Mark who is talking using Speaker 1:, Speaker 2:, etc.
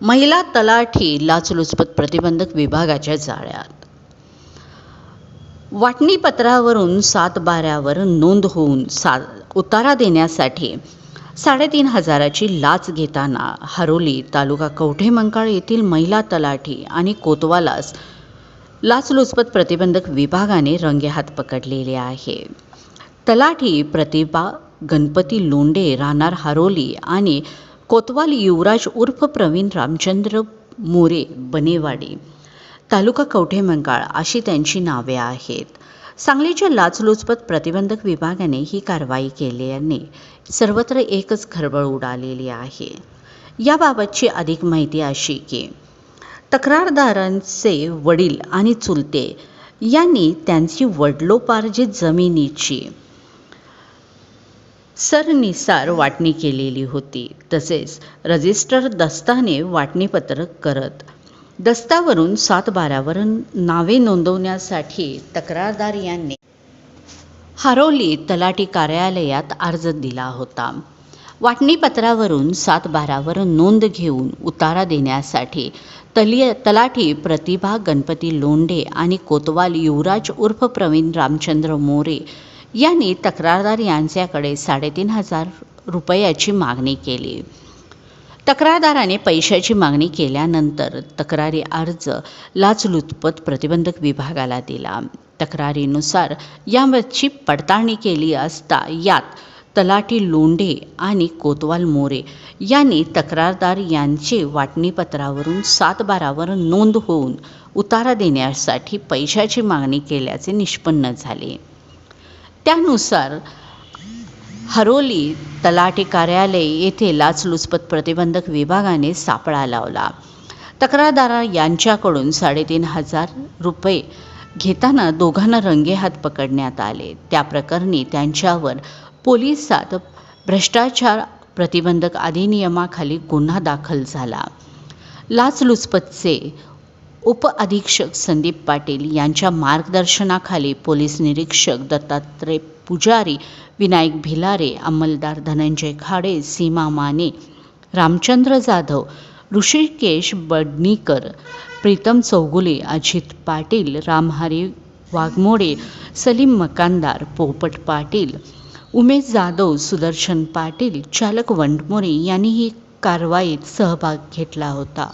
Speaker 1: महिला तलाठी लाचलुचपत प्रतिबंधक विभागाच्या जाळ्यात. वाटणीपत्रावरून सात बाऱ्यावर नोंद होऊन सा उतारा देण्यासाठी साडेतीन हजाराची लाच घेताना हरोली तालुका कवठेमंकाळ येथील महिला तलाठी आणि कोतवालास लाचलुचपत प्रतिबंधक विभागाने रंगेहात पकडलेले आहे. तलाठी प्रतिभा गणपती लोंडे राहणार हरोली आणि कोतवाल युवराज उर्फ प्रवीण रामचंद्र मोरे बनेवाडी तालुका कवठेमंकाळ अशी त्यांची नावे आहेत. सांगलीच्या लाचलुचपत प्रतिबंधक विभागाने ही कारवाई केल्याने सर्वत्र एकच खळबळ उडालेली आहे. याबाबतची अधिक माहिती अशी की तक्रारदारांचे वडील आणि चुलते यांनी त्यांची वडलोपार्जित जमिनीची सरनिसार वाटणी केलेली होती. तसेच रजिस्टर दस्ताने वाटणीपत्र करत. दस्तावरून सात बारावर नावे नोंदवण्यासाठी तक्रारदार यांनी हरोली तलाठी कार्यालयात अर्ज दिला होता. वाटणीपत्रावरून सात बारावर नोंद घेऊन उतारा देण्यासाठी तलिय तलाठी प्रतिभा गणपती लोंढे आणि कोतवाल युवराज उर्फ प्रवीण रामचंद्र मोरे यांनी तक्रारदार यांच्याकडे साडेतीन हजार रुपयाची मागणी केली. तक्रारदाराने पैशाची मागणी केल्यानंतर तक्रारी अर्ज लाचलुचपत प्रतिबंधक विभागाला दिला. तक्रारीनुसार याची पडताळणी केली असता यात तलाटी लोंढे आणि कोतवाल मोरे यांनी तक्रारदार यांचे वाटणीपत्रावरून सात बारावर नोंद होऊन उतारा देण्यासाठी पैशाची मागणी केल्याचे निष्पन्न झाले. त्यानुसार हरोली तलाठी कार्यालय येथे लाचलुचपत प्रतिबंधक विभागाने सापळा लावला. तक्रारदार यांच्याकडून साडेतीन हजार रुपये घेताना दोघांना रंगेहात पकडण्यात आले. त्या प्रकरणी त्यांच्यावर पोलिसात भ्रष्टाचार प्रतिबंधक अधिनियमाखाली गुन्हा दाखल झाला. लाचलुचपतचे उपअधीक्षक संदीप पाटील यांच्या मार्गदर्शनाखाली पोलीस निरीक्षक दत्तात्रय पुजारी विनायक भिलारे अंमलदार धनंजय खाडे सीमा माने रामचंद्र जाधव ऋषिकेश बडणीकर प्रीतम चौगुले अजित पाटील रामहरी वाघमोडे सलीम मकानदार पोपट पाटील उमेश जाधव सुदर्शन पाटील चालक वंडमोरे यांनी ही कारवाईत सहभाग घेतला होता.